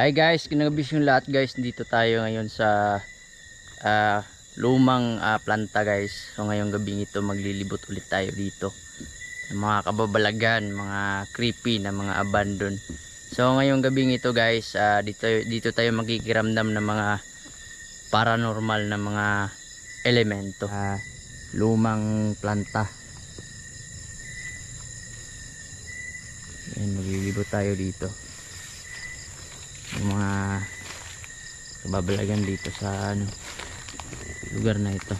Hi guys, kinagabis yung lahat guys. Dito tayo ngayon sa ah, lumang ah, planta guys. So ngayong gabing ito maglilibot ulit tayo dito. Ng mga kababalagan, mga creepy na mga abandon. So ngayong gabing ito guys, ah, dito, dito tayo magkikiramdam ng mga paranormal na mga elemento. Ah, lumang planta. Ayan, maglilibot tayo dito yung mga kababalagan dito sa ano lugar na ito.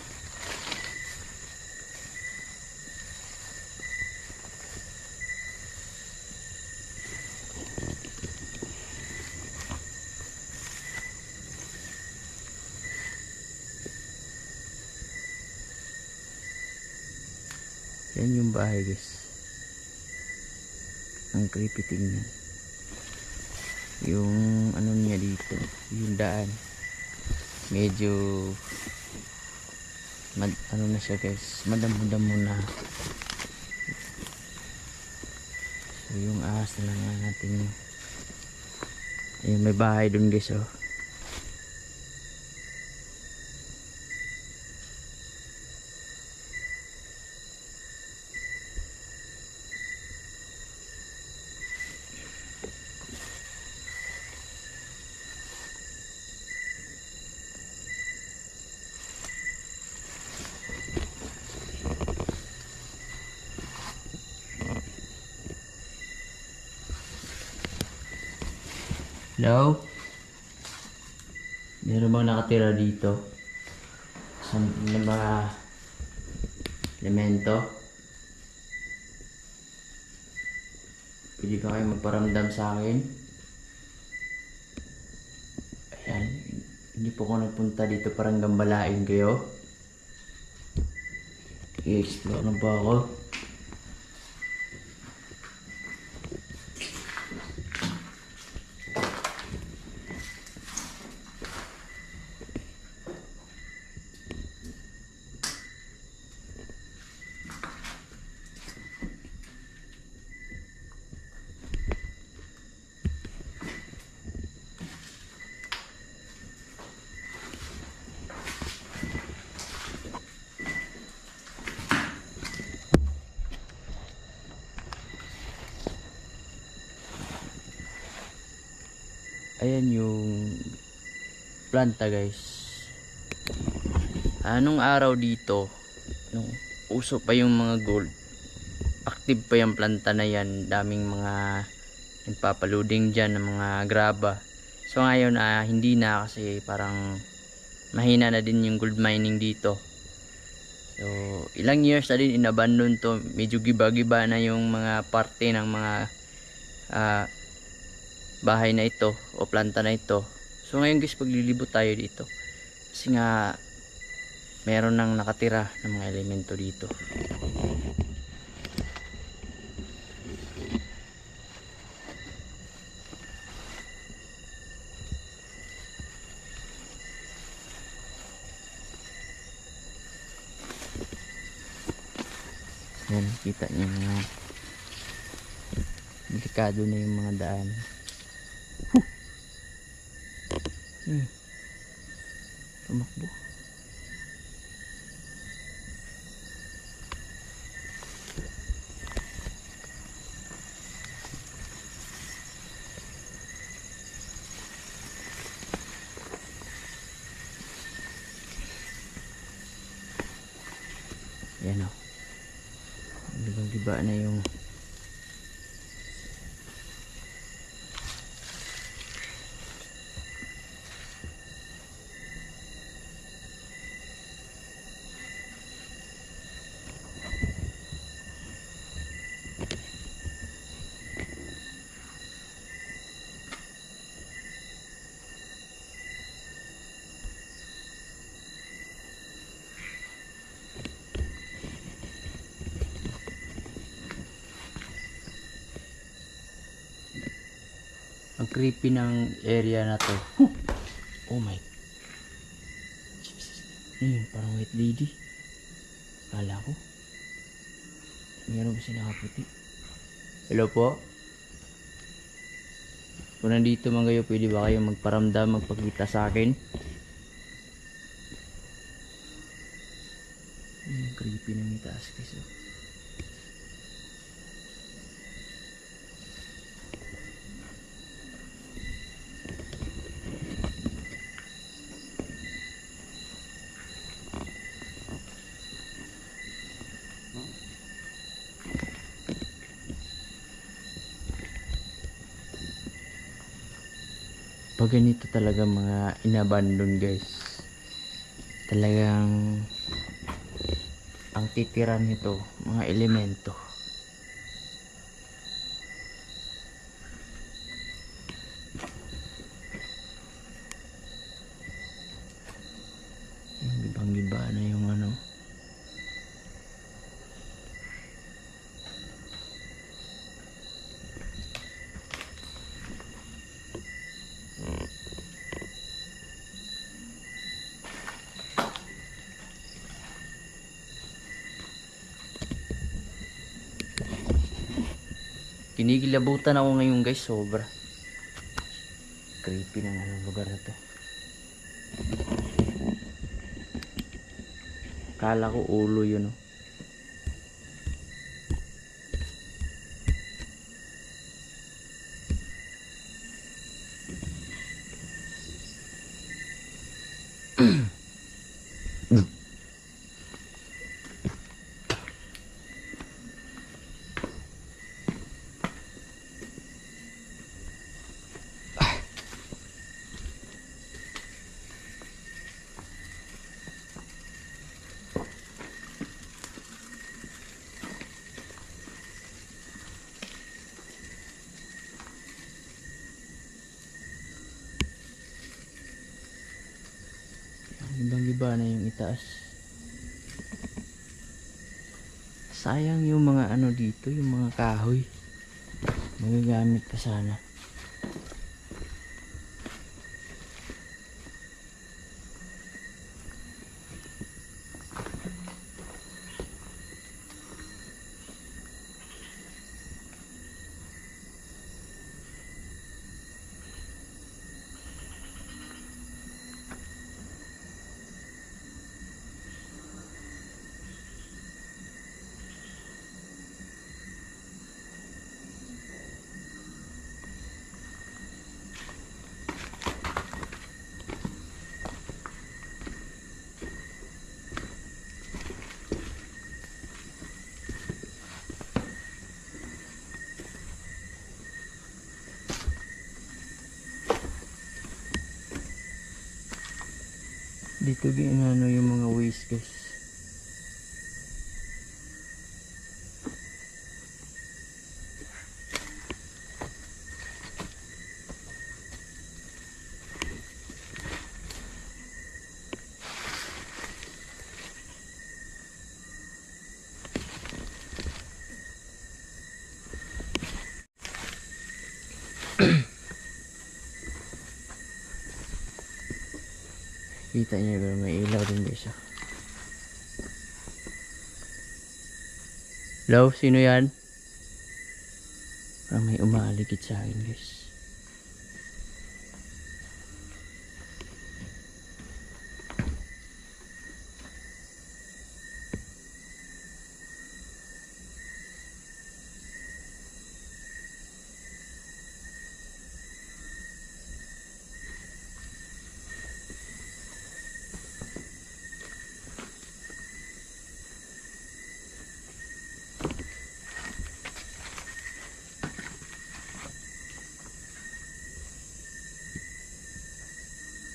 Yan yung bahay guys. Ang creepy tingnan. Yung ano niya dito yung daan. Medyo mad, ano na siya guys madamo-damo na. So yung ahas na lang natin. Ayun may bahay dun guys oh Hello? Meron bang nakatira dito? Sa mga elemento? Pwede ka kayo magparamdam sa akin? Ayan. Hindi po ako nagpunta dito parang gambalain kayo. I-explore na ba ako? Ayan yung planta guys. Anong araw dito? Nung uso pa yung mga gold? Active pa yung planta na yan. Daming mga nagpapaluding dyan ng mga graba. So ngayon ah, hindi na kasi parang mahina na din yung gold mining dito. So ilang years na din inabandon to. Medyo giba-giba na yung mga parte ng mga ah, bahay na ito o planta na ito. So ngayon guys paglilibot tayo dito. Kasi nga meron nang nakatira ng mga elemento dito. Yan, kita niyo mga delikado na yung mga daan. Hmm. Tumakbo. Yan o. Libang-liba na yung creepy ng area na to. Oh my. Ano yun? Parang white lady. Kala ko. Meron ba siya nakaputi? Hello po? Kung nandito man kayo, pwede ba kayo magparamdam, magpakita sa akin? Hmm, creepy na yung taas guys. oh. Pag ganito talaga mga inabandon guys talagang ang titira nito mga elemento yung gibang giba na yung ano Kinikilabutan ako ngayon guys, sobra. Creepy na ng lugar na to. Kala ko ulo yun oh. Ibang iba na yung itaas. Sayang yung mga ano dito, yung mga kahoy. Magagamit pa sana. Dito ginano yung mga waste guys. Kita niyo pero may ilaw din guys. ah. Hello, sino yan? Parang may umaaligid sa akin guys.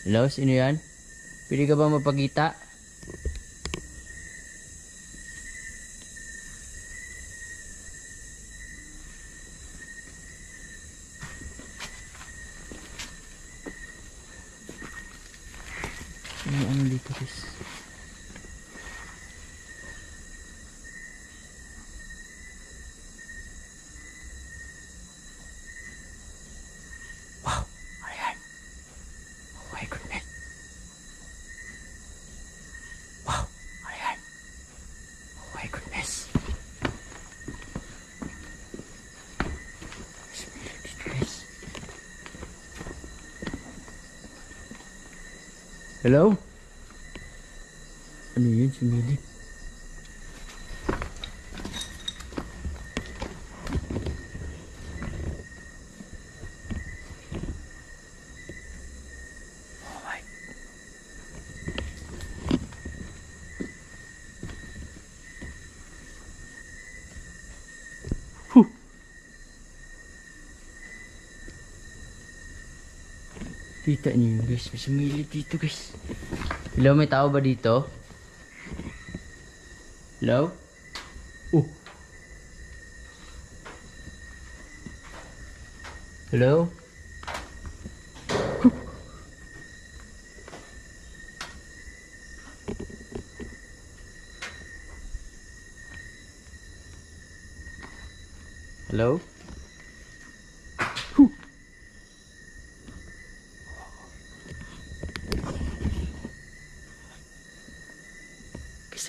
Hello, sino yan? Pwede ka ba mapagita? Hello? Ano yun? Sumilip. Oh Kita niyo yun guys, may sumilip dito guys. Hello, may tao ba dito? Hello? Oh. Hello? Hello?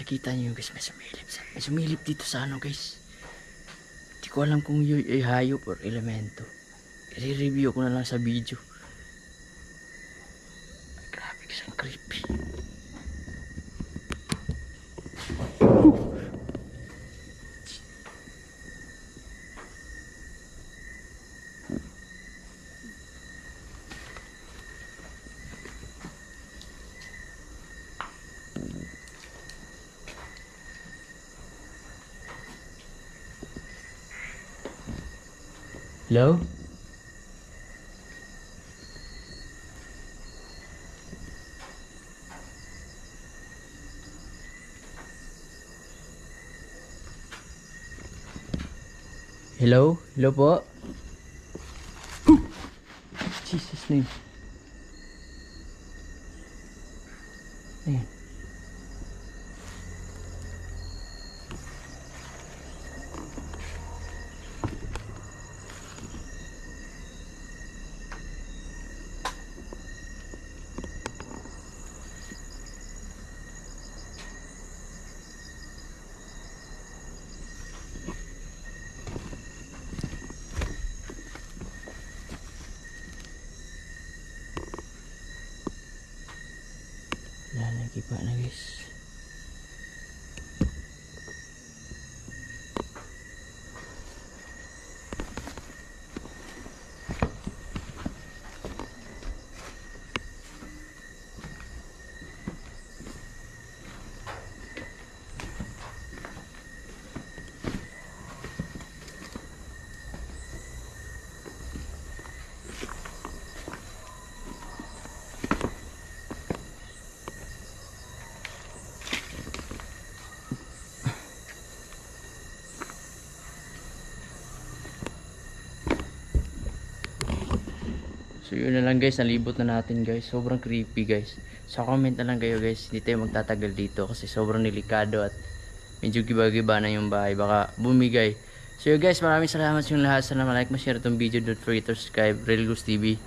Guys, nakita niyo guys, may sumilip. May sumilip dito sa ano guys. Hindi ko alam kung yun ay hayop or elemento. I-review ko na lang sa video. Grabe guys, ang creepy. Hello? Hello? Hello po? Jesus name. Lalagi pa na guys. So yun na lang guys, nalibot na natin guys. Sobrang creepy guys. Sa comment na lang kayo guys, hindi tayo magtatagal dito kasi sobrang delikado at medyo giba-giba na yung bahay. Baka bumigay. So yun guys, maraming salamat sa inyong lahat. Sana like, ma-share itong video. Don't forget to subscribe. Real Goose TV.